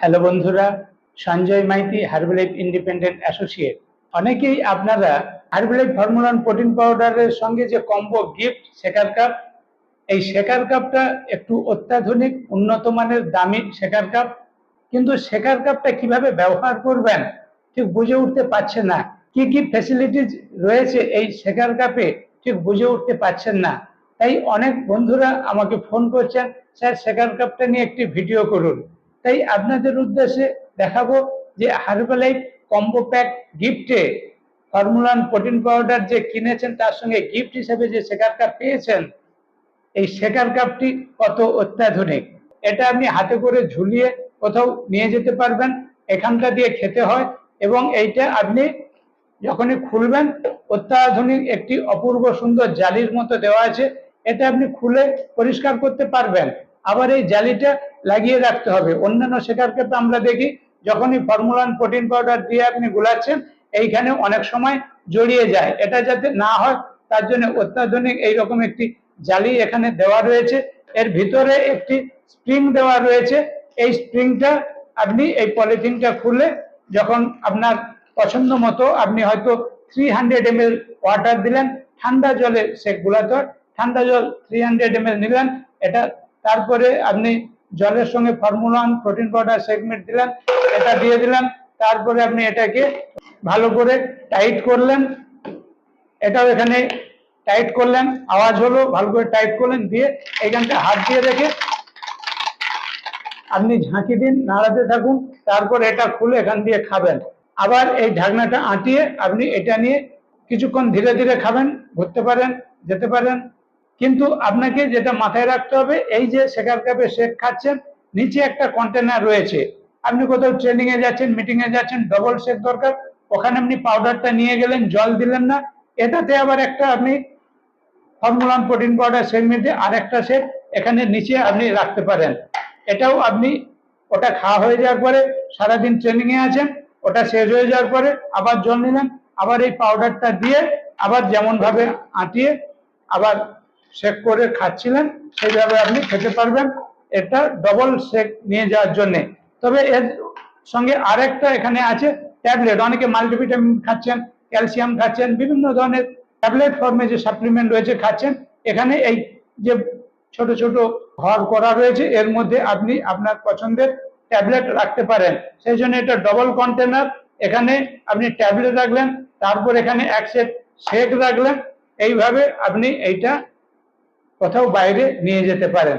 Hello বন্ধুরা, Sanjay Maity Herbalife independent associate অনেকেই আপনারা হার্বালাইফ ফর্মুলান প্রোটিন পাউডারের সঙ্গে যে কম্বো গিফট শেখার কাপ এই শেখার কাপটা একটু অত্যাধুনিক, উন্নত মানের, দামি শেখার কাপ কিন্তু শেখার কাপটা কীভাবে ব্যবহার করবেন, ঠিক বুঝে উঠতে পারছেন না। কি কি ফ্যাসিলিটিস রয়েছে এই শেখার কাপে ঠিক বুঝে উঠতে পারছেন না। তাই অনেক বন্ধুরা আমাকে ফোন করছেন, স্যার শেখার কাপটা নিয়ে একটি ভিডিও করুন। তাই আপনাদের উদ্দেশ্যে দেখাবো যে হার্বালাইফ কম্বো প্যাক গিফটে ফর্মুলান প্রোটিন পাউডার যে কিনেছেন, তার সঙ্গে গিফট হিসেবে যে শেকার কাপ পেয়েছেন, এই শেকার কাপটি কত অত্যাধুনিক। এটা আপনি হাতে করে ঝুলিয়ে কোথাও নিয়ে যেতে পারবেন, এখানটা দিয়ে খেতে হয় এবং এইটা আপনি যখনই খুলবেন, অত্যাধুনিক একটি অপূর্ব সুন্দর জালির মতো দেওয়া আছে, এটা আপনি খুলে পরিষ্কার করতে পারবেন। আবার এই জালিটা লাগিয়ে রাখতে হবে। অন্যান্য শেখার ক্ষেত্রে আমরা দেখি, যখনই ফর্মুলান প্রোটিন পাউডার দিয়ে আপনি গুলাচ্ছেন, এইখানে অনেক সময় জড়িয়ে যায়। এটা যাতে না হয়, তার জন্য অত্যাধুনিক এইরকম একটি জালি এখানে দেওয়া রয়েছে। এর ভিতরে একটি স্প্রিং দেওয়া রয়েছে। এই স্প্রিংটা আপনি এই পলিথিনটা খুলে যখন আপনার পছন্দ মতো আপনি হয়তো থ্রি হান্ড্রেড এম ওয়াটার দিলেন, ঠান্ডা জলে সে গুলাতে, ঠান্ডা জল থ্রি হান্ড্রেড এম নিলেন, এটা তারপরে আপনি জলের সঙ্গে ফর্মুলান প্রোটিন পাউডার সেগমেন্ট দিলেন, এটা দিয়ে দিলেন, তারপরে আপনি এটাকে ভালো করে টাইট করলেন। এটাও এখানে টাইট করলেন, আওয়াজ হলো, ভালো করে টাইট করলেন, দিয়ে এইখানটা হাত দিয়ে রেখে আপনি ঝাঁকি দিন, নাড়াতে থাকুন, তারপর এটা খুলে এখান দিয়ে খাবেন। আবার এই ঢাকনাটা আঁটিয়ে আপনি এটা নিয়ে কিছুক্ষণ ধীরে ধীরে খাবেন, ঘুরতে পারেন, যেতে পারেন। কিন্তু আপনাকে যেটা মাথায় রাখতে হবে, এই যে শেখার কাপে শেক খাচ্ছেন, নিচে একটা কন্টেনার রয়েছে। আপনি কোথাও ট্রেনিং এ যাচ্ছেন মিটিং এ যাচ্ছেন ডবল শেক দরকার, ওখানে আপনি পাউডারটা নিয়ে গেলেন, জল দিলেন না। এটাতে আবার একটা আপনি ফর্মুলান প্রোটিন পাউডার শেক মেটে আর একটা শেক এখানে নিচে আপনি রাখতে পারেন। এটাও আপনি, ওটা খাওয়া হয়ে যাওয়ার পরে সারাদিন ট্রেনিং এ আছেন, ওটা শেষ হয়ে যাওয়ার পরে আবার জল নিলেন, আবার এই পাউডারটা দিয়ে আবার যেমন ভাবে আঁটিয়ে আবার শেক করে খাচ্ছিলেন, সেইভাবে আপনি খেতে পারবেন। এটা ডবল শেক নিয়ে যাওয়ার জন্য। তবে এর সঙ্গে আরেকটা এখানে আছে ট্যাবলেট অনেকে মাল্টিভিটামিন খাচ্ছেন ক্যালসিয়াম খাচ্ছেন, বিভিন্ন ধরনের ট্যাবলেট ফর্মে যে সাপ্লিমেন্ট রয়েছে খাচ্ছেন। এখানে এই যে ছোট ছোট ঘর করা রয়েছে, এর মধ্যে আপনি আপনার পছন্দের ট্যাবলেট রাখতে পারেন। সেই জন্য এটা ডবল কন্টেনার এখানে আপনি ট্যাবলেট রাখলেন, তারপর এখানে এক সেট শেক রাখলেন। এইভাবে আপনি এইটা কোথাও বাইরে নিয়ে যেতে পারেন।